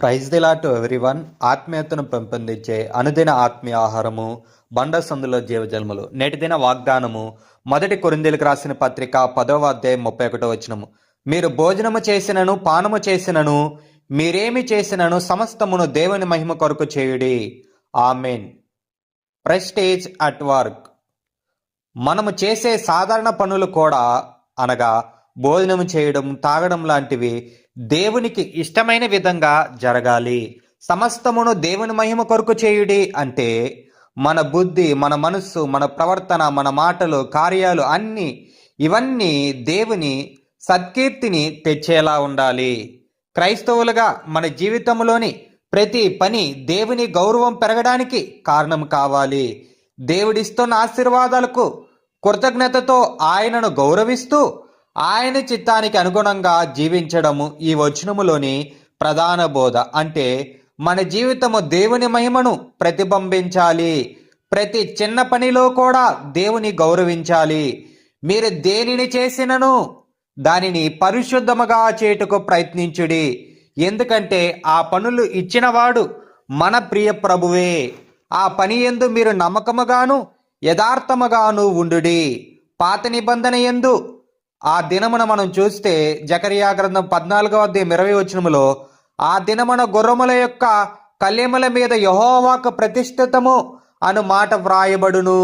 Praise దిలా to everyone. ఆత్మీయతను పెంపొందించే అనుదిన ఆత్మీయ ఆహారము బండ సందులో జీవజన్మలు నేటిదిన వాగ్దానము మొదటి కొరిందీలకు రాసిన పత్రిక పదవ అధ్యాయం ముప్పై ఒకటో వచనము. మీరు భోజనము చేసినను పానము చేసినను మీరేమి చేసినను సమస్తమును దేవుని మహిమ కొరకు చేయుడి. ఆమెన్. Prestige at work. మనము చేసే సాధారణ పనులు కూడా అనగా భోజనం చేయడం తాగడం లాంటివి దేవునికి ఇష్టమైన విధంగా జరగాలి. సమస్తమును దేవుని మహిమ కొరకు చేయుడి అంటే మన బుద్ధి మన మనస్సు మన ప్రవర్తన మన మాటలు కార్యాలు అన్నీ ఇవన్నీ దేవుని సత్కీర్తిని తెచ్చేలా ఉండాలి. క్రైస్తవులుగా మన జీవితంలోని ప్రతి పని దేవుని గౌరవం పెరగడానికి కారణం కావాలి. దేవుడిస్తున్న ఆశీర్వాదాలకు కృతజ్ఞతతో ఆయనను గౌరవిస్తూ ఆయన చిత్తానికి అనుగుణంగా జీవించడము ఈ వచనములోని ప్రధాన బోధ. అంటే మన జీవితము దేవుని మహిమను ప్రతిబింబించాలి. ప్రతి చిన్న పనిలో కూడా దేవుని గౌరవించాలి. మీరు దేనిని చేసినను? దానిని పరిశుద్ధముగా చేయుటకు ప్రయత్నించుడి. ఎందుకంటే ఆ పనులు ఇచ్చినవాడు మన ప్రియ ప్రభువే. ఆ పని ఎందు మీరు నమ్మకముగాను యథార్థముగాను ఉండుడి. పాత నిబంధన ఎందు ఆ దినమున మనం చూస్తే జకరియా గ్రంథం పద్నాలుగవ అధ్యాయం ఇరవై వచనములో ఆ దినమున గుర్రముల యొక్క కళ్యముల మీద యహోవాకు ప్రతిష్ఠితము అను మాట వ్రాయబడును.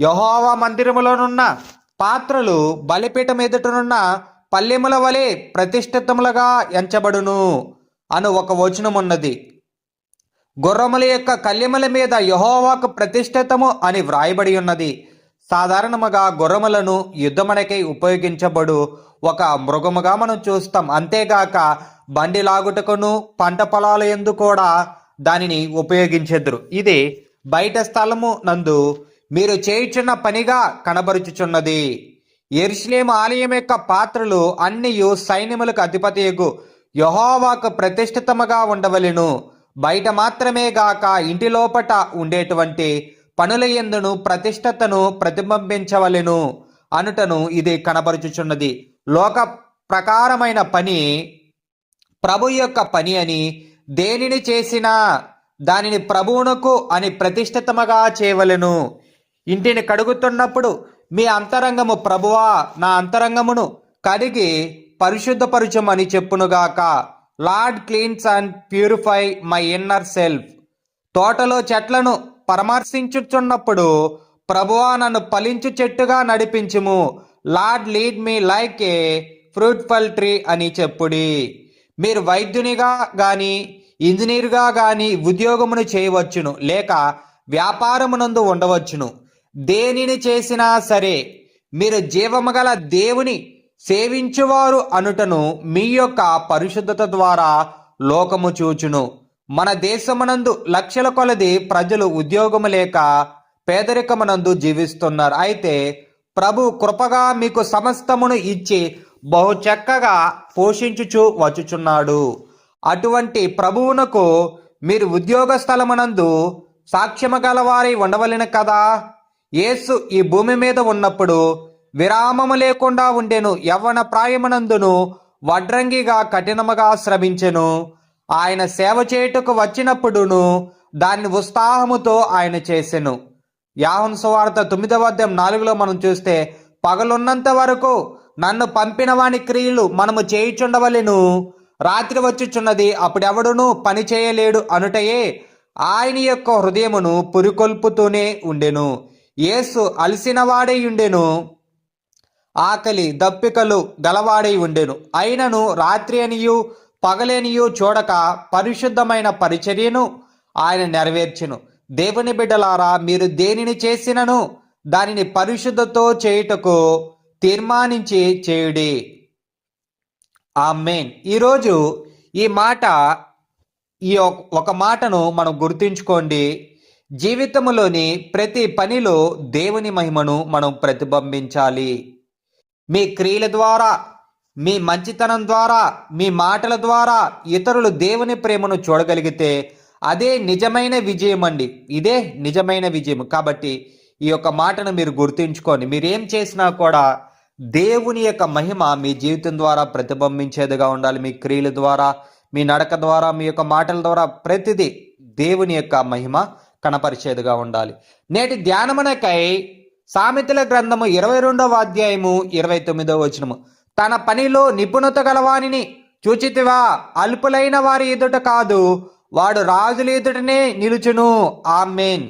యహోవా మందిరములోనున్న పాత్రలు బలిపీఠం ఎదుటనున్న పల్లెముల వలె ప్రతిష్ఠితములుగా ఎంచబడును అను ఒక వచనమున్నది. గుర్రముల యొక్క కల్లెముల మీద యహోవాకు ప్రతిష్ఠితము అని వ్రాయబడి ఉన్నది. సాధారణముగా గుర్రములను యుద్ధమునకై ఉపయోగించబడు ఒక మృగముగా మనం చూస్తాం. అంతేగాక బండి లాగుటకును పంట పొలాల ఎందు కూడా దానిని ఉపయోగించెదరు. ఇది బయట స్థలము నందు మీరు చేయుచున్న పనిగా కనబరుచుచున్నది. ఎరుషులేం ఆలయం యొక్క పాత్రలు అన్నియు సైన్యములకు అధిపతియగు యహోవాకు ప్రతిష్ఠితముగా ఉండవలెను. బయట మాత్రమే గాక ఇంటి లోపట ఉండేటువంటి పనుల ఎందును ప్రతిష్టతను ప్రతిబింబించవలెను అనుటను ఇది కనబరుచుచున్నది. లోక ప్రకారమైన పని ప్రభు యొక్క పని అని దేనిని చేసినా దానిని ప్రభువునకు అని ప్రతిష్ఠితముగా చేయవలెను. ఇంటిని కడుగుతున్నప్పుడు మీ అంతరంగము ప్రభువా నా అంతరంగమును కడిగి పరిశుద్ధపరుచమని చెప్పునుగాక. Lord cleanse and purify my inner self. తోటలో చెట్లను పరామర్శించుచున్నప్పుడు ప్రభువా నన్ను ఫలించు చెట్టుగా నడిపించుము. Lord lead me like a fruitful tree అని చెప్పుడి. మీరు వైద్యునిగా గాని ఇంజనీర్గా గాని ఉద్యోగమును చేయవచ్చును లేక వ్యాపారమునందు ఉండవచ్చును. దేనిని చేసినా సరే మీరు జీవము గల దేవుని సేవించువారు అనుటను మీ యొక్క పరిశుద్ధత ద్వారా లోకము చూచును. మన దేశమునందు లక్షల కొలది ప్రజలు ఉద్యోగము లేక పేదరికమునందు జీవిస్తున్నారు. అయితే ప్రభు కృపగా మీకు సమస్తమును ఇచ్చి బహు చక్కగా పోషించుచు వచ్చుచున్నాడు. అటువంటి ప్రభువునకు మీరు ఉద్యోగ స్థలమునందు సాక్ష్యము గలవారై ఉండవలెను కదా? యేసు ఈ భూమి మీద ఉన్నప్పుడు విరామము లేకుండా ఉండెను. యవ్వన ప్రాయమునందును వడ్రంగిగా కఠినముగా శ్రమించెను. ఆయన సేవ చేయుటకు వచ్చినప్పుడును దాన్ని ఉత్సాహముతో ఆయన చేసెను. యాహన్ సువార్త తొమ్మిదవ అధ్యాయం నాలుగులో మనం చూస్తే పగలున్నంత వరకు నన్ను పంపిన వాని క్రియలు మనము చేయుచుండవలెను. రాత్రి వచ్చుచున్నది అప్పుడెవడును పని చేయలేడు అనుటయే ఆయన యొక్క హృదయమును పురికొల్పుతూనే ఉండెను. యేసు అలసినవాడై ఉండెను. ఆకలి దప్పికలు గలవాడై ఉండెను. అయినను రాత్రి అనియు పగలేనియు చూడక పరిశుద్ధమైన పరిచర్యను ఆయన నెరవేర్చును. దేవుని బిడ్డలారా మీరు దేనిని చేసినను దానిని పరిశుద్ధతో చేయుటకు తీర్మానించి చేయుడి. ఆ మెయిన్ ఈరోజు ఈ మాట ఈ ఒక మాటను మనం గుర్తుంచుకోండి. జీవితంలోని ప్రతి పనిలో దేవుని మహిమను మనం ప్రతిబింబించాలి. మీ క్రియల ద్వారా మీ మంచితనం ద్వారా మీ మాటల ద్వారా ఇతరులు దేవుని ప్రేమను చూడగలిగితే అదే నిజమైన విజయం అండి ఇదే నిజమైన విజయం. కాబట్టి ఈ యొక్క మాటను మీరు గుర్తుంచుకొని మీరేం చేసినా కూడా దేవుని యొక్క మహిమ మీ జీవితం ద్వారా ప్రతిబింబించేదిగా ఉండాలి. మీ క్రియల ద్వారా మీ నడక ద్వారా మీ యొక్క మాటల ద్వారా ప్రతిదీ దేవుని యొక్క మహిమ కనపరిచేదిగా ఉండాలి. నేటి ధ్యానమునకై సామెతల గ్రంథము ఇరవై రెండవ అధ్యాయము ఇరవై తొమ్మిదవ వచనము. తన పనిలో నిపుణత గలవానిని చూచితివా అల్పులైన వారి ఎదుట కాదు వాడు రాజుల ఎదుటనే నిలుచును. ఆమెన్.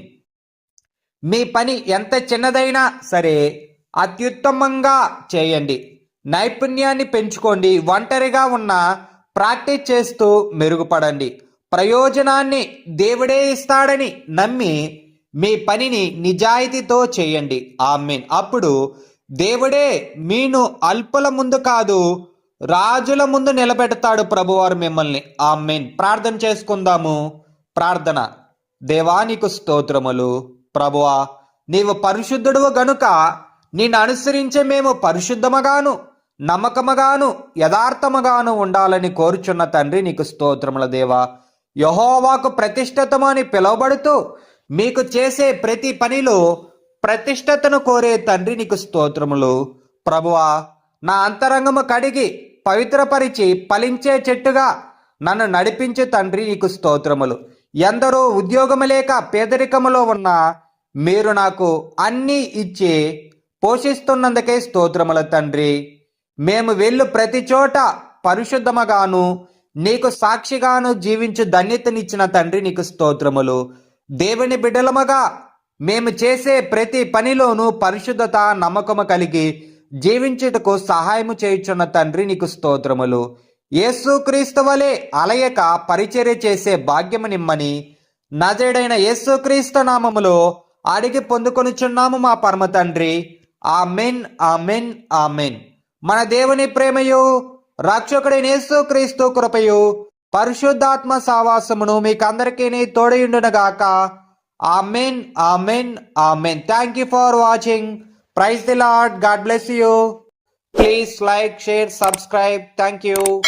మీ పని ఎంత చిన్నదైనా సరే అత్యుత్తమంగా చేయండి. నైపుణ్యాన్ని పెంచుకోండి. ఒంటరిగా ఉన్న ప్రాక్టీస్ చేస్తూ మెరుగుపడండి. ప్రయోజనాన్ని దేవుడే ఇస్తాడని నమ్మి మీ పనిని నిజాయితీతో చేయండి. ఆమెన్. అప్పుడు దేవుడే మీను అల్పుల ముందు కాదు రాజుల ముందు నిలబెడతాడు ప్రభువారు మిమ్మల్ని. ఆ మీన్ ప్రార్థన చేసుకుందాము. ప్రార్థన. దేవానికి స్తోత్రములు. ప్రభువా నీవు పరిశుద్ధుడు గనుక నిన్ను అనుసరించే మేము పరిశుద్ధముగాను నమ్మకముగాను యథార్థముగాను ఉండాలని కోరుచున్న తండ్రి నీకు స్తోత్రముల దేవా. యహోవాకు ప్రతిష్ఠితమని అని పిలువబడుతూ మీకు చేసే ప్రతి పనిలో ప్రతిష్టతను కోరే తండ్రి నీకు స్తోత్రములు. ప్రభువా నా అంతరంగము కడిగి పవిత్రపరిచి ఫలించే చెట్టుగా నన్ను నడిపించే తండ్రి నీకు స్తోత్రములు. ఎందరో ఉద్యోగము లేక పేదరికములో ఉన్న మీరు నాకు అన్నీ ఇచ్చి పోషిస్తున్నందుకే స్తోత్రముల తండ్రి. మేము వెళ్ళు ప్రతి చోట పరిశుద్ధముగాను నీకు సాక్షిగాను జీవించు ధన్యతనిచ్చిన తండ్రి నీకు స్తోత్రములు. దేవుని బిడ్డలముగా మేము చేసే ప్రతి పనిలోనూ పరిశుద్ధత నమ్మకము కలిగి జీవించుటకు సహాయము చేయుచున్న తండ్రి నీకు స్తోత్రములు. యేసుక్రీస్తు వలె అలయక పరిచర్య చేసే భాగ్యము నిమ్మని నజడైన యేసుక్రీస్తు నామములో అడిగి పొందుకొనుచున్నాము మా పరమ తండ్రి. ఆ మెన్ ఆ మెన్ ఆ మెన్ మన దేవుని ప్రేమయు రక్షకుడైన యేసుక్రీస్తు కృపయు పరిశుద్ధాత్మ సావాసమును మీకందరికీ తోడయుండునగాక. Amen, Amen, Amen. Thank you for watching. Praise the Lord. God bless you. Please like, share, subscribe. Thank you.